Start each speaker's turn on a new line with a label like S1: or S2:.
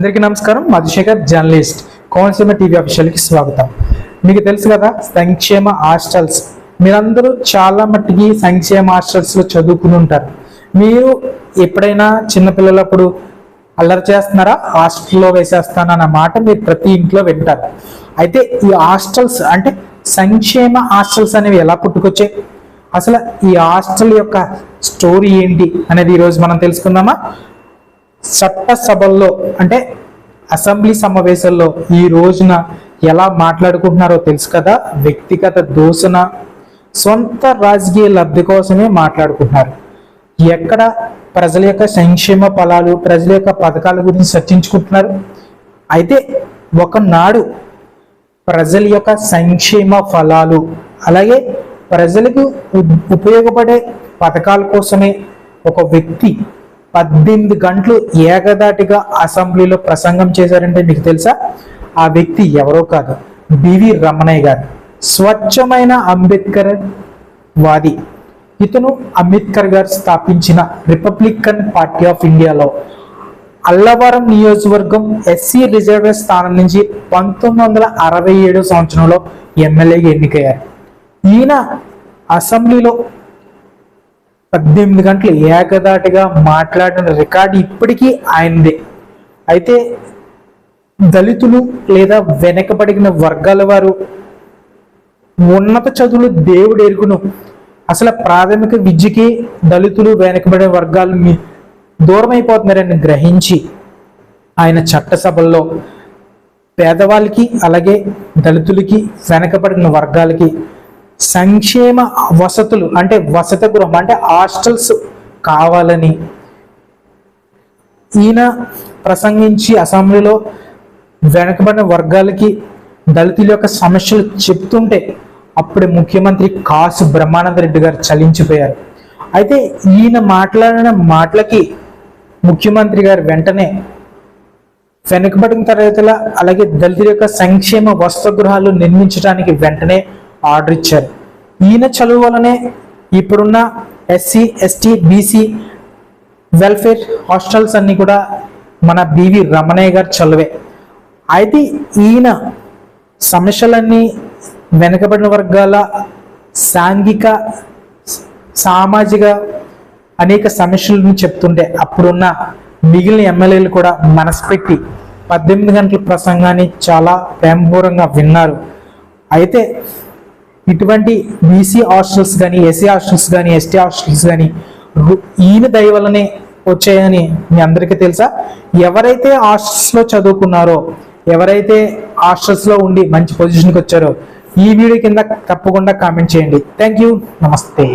S1: అందరికీ నమస్కారం. Madhusekhar journalist. Konaseema TV అఫీషియల్కి స్వాగతం. మీకు తెలుసు కదా సంక్షేమ హాస్టల్స్. మీరందరూ చాలా మట్టికి సంక్షేమ హాస్టల్స్లో చదువుకుని ఉంటారు. మీరు ఎప్పుడైనా చిన్నపిల్లలప్పుడు అల్లరి చేస్తున్నారా? హాస్టల్లో వేసేస్తానన్న మాట మీరు ప్రతి ఇంట్లో వింటారు. అయితే ఈ హాస్టల్స్ అంటే సంక్షేమ హాస్టల్స్ అనేవి ఎలా పుట్టుకొచ్చాయి? అసలు ఈ హాస్టల్ యొక్క స్టోరీ ఏంటి అనేది ఈరోజు మనం తెలుసుకుందామా? చట్టసభల్లో అంటే అసెంబ్లీ సమావేశాల్లో ఈ రోజున ఎలా మాట్లాడుకుంటున్నారో తెలుసు కదా? వ్యక్తిగత దూషణ సొంత రాజకీయ లబ్ధి కోసమే మాట్లాడుకుంటున్నారు. ఎక్కడ ప్రజల యొక్క సంక్షేమ ఫలాలు ప్రజల యొక్క పథకాల గురించి చర్చించుకుంటున్నారు? అయితే ఒకనాడు ప్రజల యొక్క సంక్షేమ ఫలాలు అలాగే ప్రజలకు ఉపయోగపడే పథకాల కోసమే ఒక వ్యక్తి పద్దెనిమిది గంటలు ఏకదాటిగా అసెంబ్లీలో ప్రసంగం చేశారంటే మీకు తెలుసా? ఆ వ్యక్తి ఎవరో కాదు. బివి రమణయ్య గారు. స్వచ్ఛమైన అంబేద్కర్ వాది. ఇతను అంబేద్కర్ గారు స్థాపించిన రిపబ్లికన్ పార్టీ ఆఫ్ ఇండియాలో అల్లవరం నియోజకవర్గం ఎస్సీ రిజర్వ్ స్థానం నుంచి పంతొమ్మిది వందల అరవై ఏడు సంవత్సరంలో ఎమ్మెల్యేగా ఎన్నికయ్యారు. ఈయన అసెంబ్లీలో పద్దెనిమిది గంటలు ఏకదాటిగా మాట్లాడిన రికార్డు ఇప్పటికీ ఆయనదే. అయితే దళితులు లేదా వెనకబడిన వర్గాల వారు ఉన్నత చదువులు దేవుడు ఎరుగును. అసలు ప్రాథమిక విద్యకి దళితులు వెనకబడిన వర్గాలు దూరమైపోతున్నారని దూరం అయిపోతున్నారని గ్రహించి ఆయన చట్టసభల్లో పేదవాళ్ళకి అలాగే దళితులకి వెనకబడిన వర్గాలకి సంక్షేమ వసతులు అంటే వసత గృహం అంటే హాస్టల్స్ కావాలని ఈయన ప్రసంగించి అసెంబ్లీలో వెనకబడిన వర్గాలకి దళితుల యొక్క సమస్యలు చెప్తుంటే అప్పుడే ముఖ్యమంత్రి కాసు బ్రహ్మానంద రెడ్డి గారు చలించిపోయారు. అయితే ఈయన మాట్లాడిన మాటలకి ముఖ్యమంత్రి గారు వెంటనే వెనుకబడిన తరగతుల అలాగే దళితుల యొక్క సంక్షేమ వసతిగృహాలు నిర్మించడానికి వెంటనే ఆర్డర్ ఇచ్చారు. ఈయన చదువు వలనే ఇప్పుడున్న SC ST BC welfare hostels అన్ని కూడా మన బివి రమణయ్య గారు చలువే అయితే ఈయన సమస్యలన్నీ వెనుకబడిన వర్గాల సాంఘిక సామాజిక అనేక సమస్యలను చెప్తుంటే అప్పుడున్న మిగిలిన ఎమ్మెల్యేలు కూడా మనసుపెట్టి పద్దెనిమిది గంటల ప్రసంగాన్ని చాలా ప్రేమపూర్వంగా విన్నారు. అయితే ఇటువంటి బీసీ హాస్టల్స్ కానీ ఎస్సీ హాస్టల్స్ కానీ ఎస్టీ హాస్టల్స్ కానీ ఈయన దయ వల్లనే వచ్చాయని మీ అందరికీ తెలుసా? ఎవరైతే హాస్టల్స్లో చదువుకున్నారో ఎవరైతే హాస్టల్స్లో ఉండి మంచి పొజిషన్కి వచ్చారో ఈ వీడియో కింద తప్పకుండా కామెంట్ చేయండి. థ్యాంక్ యూ నమస్తే.